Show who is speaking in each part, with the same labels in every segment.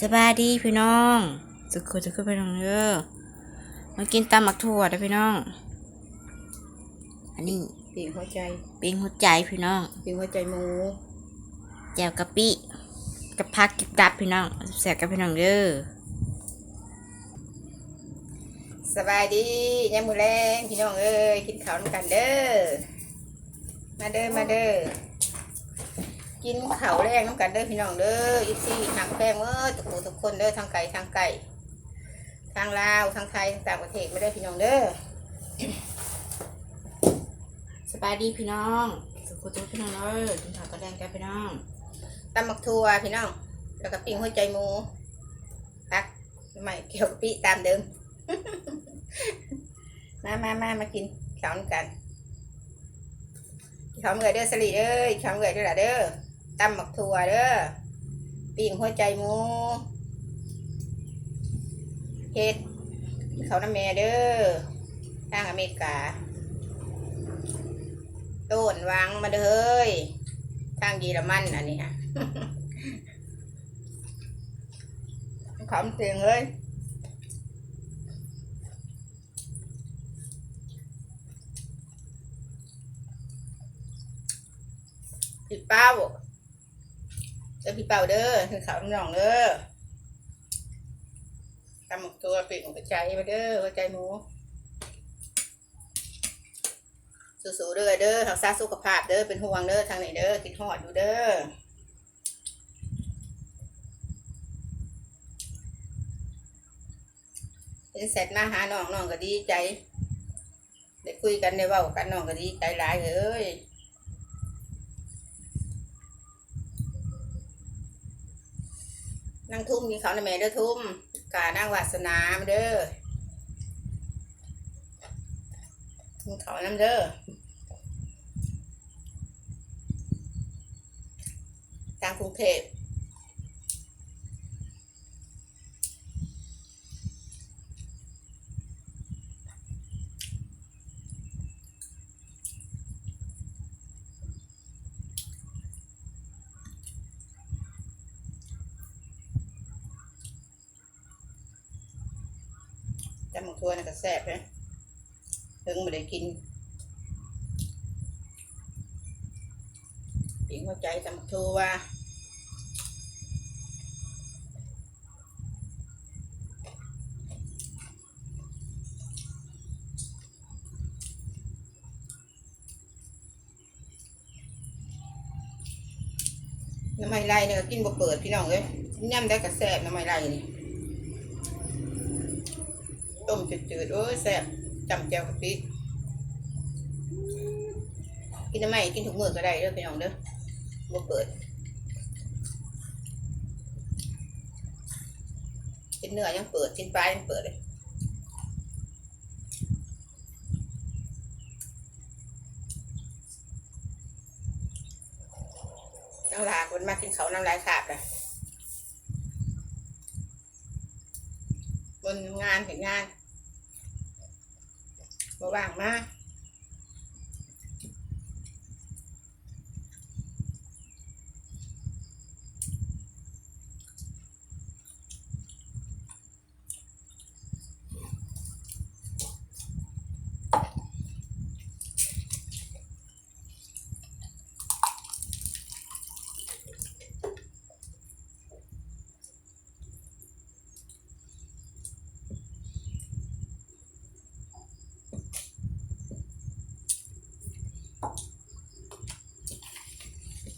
Speaker 1: สบายดีพี่น้องสุขจะขึ้นไปน้องเด้อมากินตำหมักถั่วนะพี่น้อง อันนี้
Speaker 2: ปีกหัวใจ
Speaker 1: ปิ้งหัวใจพี่น้อง
Speaker 2: ปีกหัวใจหมู
Speaker 1: แจ่วกะปิกับผักกิบดับพี่น้องแสบกับพี่น้องเด้อ
Speaker 2: สบายดียามมือแรงพี่น้องเอ้ยกินข้าวน้ำกันเด้อมาเด้อมาเด้อ กินข้าวแรงน้ำกันเด้อพี่น้องเด้อยิซี่หักแพงเมื่อทุกคนทุกคนเด้อทางไก่ทางไก่ทางลาวทางไทยต่างประเทศไม่ได้พี่น้องเด้อ
Speaker 1: สบายดีพี่น้องสุขจะพี่น้องเด้อกินข้าวกระแดงกันพี่น้อง
Speaker 2: ตำหมักทัวพี่น้อง แล้วก็ปิ้งหัวใจหมูพักไม่เกี่ยวกับปีตามเดิมมามามามากินข้าวน้ำกันกินข้าวเมื่อยเด้อสลีเอ้ยข้าวเมื่อยเด้อล่ะเด้อ ตำหมักทัวเด้อปิ้งหัวใจหมูเฮ็ดกินข้าน้ำแม่เด้อทางอเมริกาต้นวางมาเด้อทางเยอรมันอันนี้ฮะขำเสียงเลยพี่เป้า เด้อพี่เป้าเด้อคือขาวน้องเด้อทำหมกตัวปีกหัวใจมาเด้อหัวใจหมูสู้ๆเด้อเด้อทางซาสุขภาพเด้อเป็นห่วงเด้อทางไหนเด้อคิดฮอดอยู่เด้อเป็นเสร็จมาหาน้องน้องก็ดีใจ ได้คุยกันได้เว้ากันน้องก็ดีใจหลายเอ้ย นั่งทุ่มกินข้าวในแม่เด้อทุ่มกานั่งวาสนามเด้อกินข้าวน้ำเด้อทางกรุงเทพ จำหมกทัวน่ะก็แซ่บเลยถึงไม่ได้กินปิงหัวใจจำหมกทัวน้ำไม่ไรเนี่ยกินบ่เปิดพี่น้องเลยย่ำได้ก็แซ่บน้ำไม่ไรนี่ ต้มจืดๆโอ้ยแซ่บจำแจ่วกะปิกินทำไมกินถุงมือก็ได้เด้อพี่น้องเด้อบ่เปิดกินเนื้อยังเปิดกินปลายังเปิดเลยน้ำลาคนมากินเขาน้ำลายขาดเลยบนงานเห็นงาน บ่ว่างมา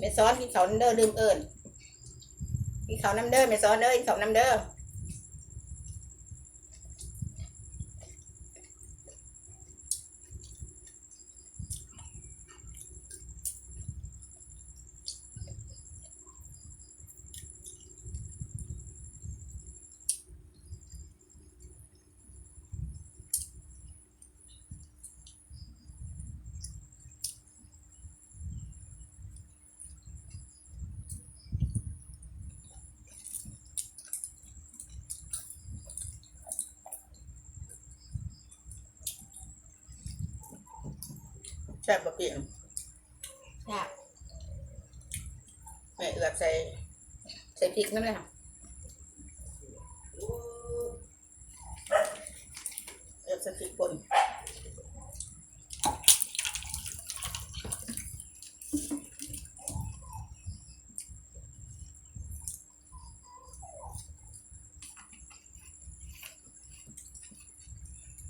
Speaker 2: แม่ซ้อนกินเขาน้ำเด้อลืมเอิญกินเขาน้ำเด้อแม่ซ้อนเด้อกินเขาน้ำเด้อ ซ่บปะเปีย
Speaker 1: งค่ะ
Speaker 2: แม่เอือบใส่ ใส่พริกนั่นแหละเอือบใส่พริกป่น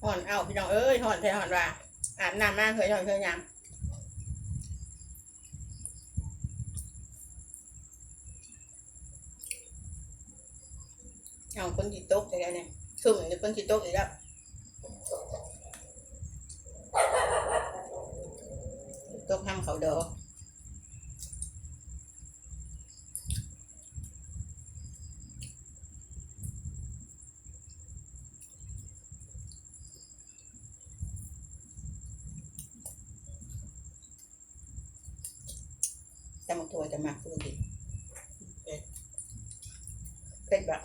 Speaker 2: ห่อนเอาพี่น้องเอ้ยห่อนแท้ห่อนว่า อาบน้ำมากเคยห่อนเคยยังเอาคนจีตกอย่างเงี้ยซุ่มอยู่คนจีตกอีกแล้วตกทำเขาเดอ จะมาตัวจะมาคือดิเป็นแบบ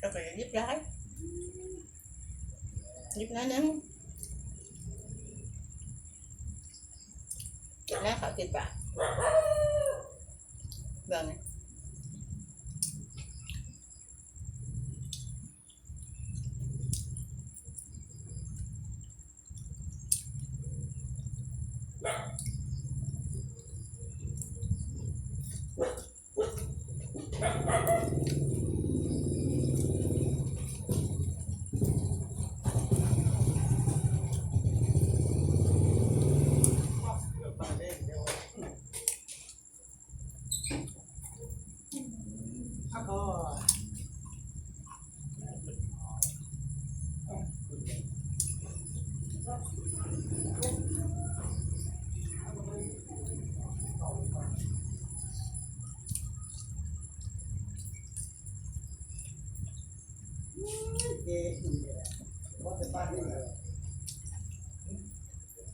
Speaker 2: ก็ไปยิบร้ายยิบน้อยนึงกินแล้วเขาติดปากเบิ่งนะ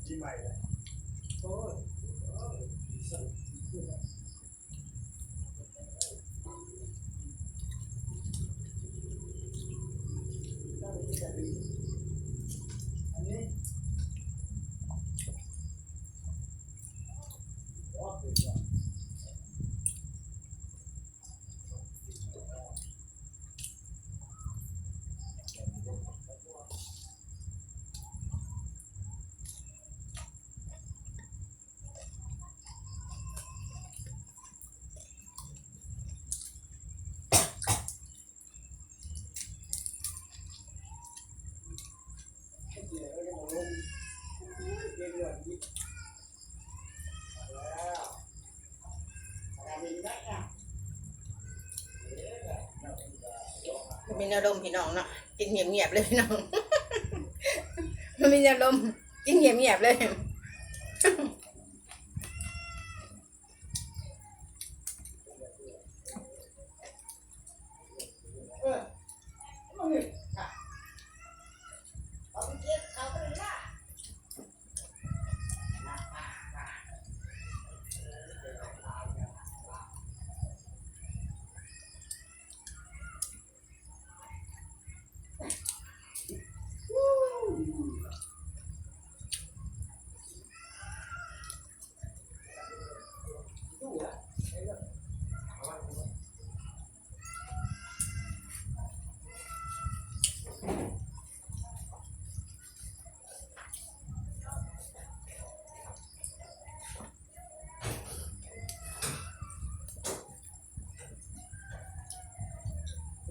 Speaker 2: มีอาร มณ์พี่น้องเนาะกินเงียบๆเลยพี่น้อง มันมีอารมกินเงียบๆเลย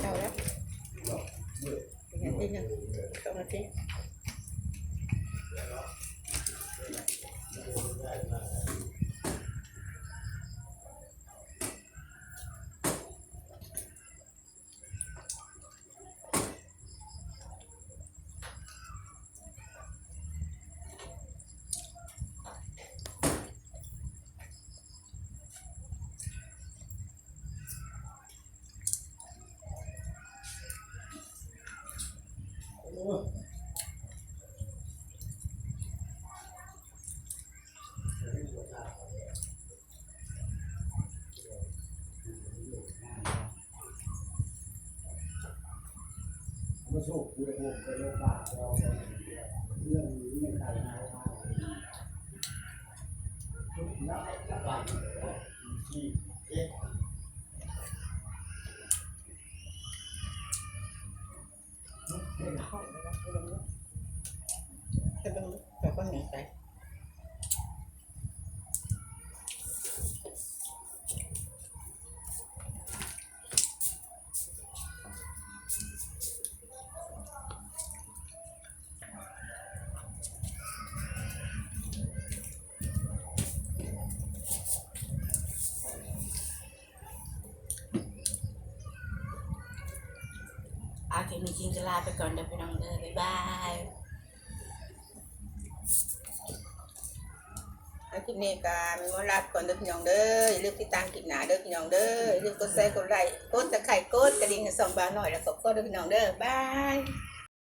Speaker 2: เอาแล้ว อีกนา ทีหนึ่งสองนาที
Speaker 3: มาสู้คุยกับผมเป็นโอกาสเราเรื่องนี้ในใจนายมาทุกนักการที่เอ๊ะ
Speaker 2: จะ เป็นแบบว่าไงไป
Speaker 1: อาเคมีจริงจะลาไปก่อนเดี๋ยวพี่น้องเด้อบ๊ายบาย
Speaker 2: แล้ว คลิปนี้ก็มีมอลาก่อนเด้อพี่น้องเด้ออย่าลืมติดตามคลิปหน้าเด้อพี่น้องเด้ออย่าลืมกดแชร์กดไลค์กดตะไคร้กดกระดิ่งให้ส่องบาหน่อยแล้วก็กดเด้อพี่น้องเด้อบาย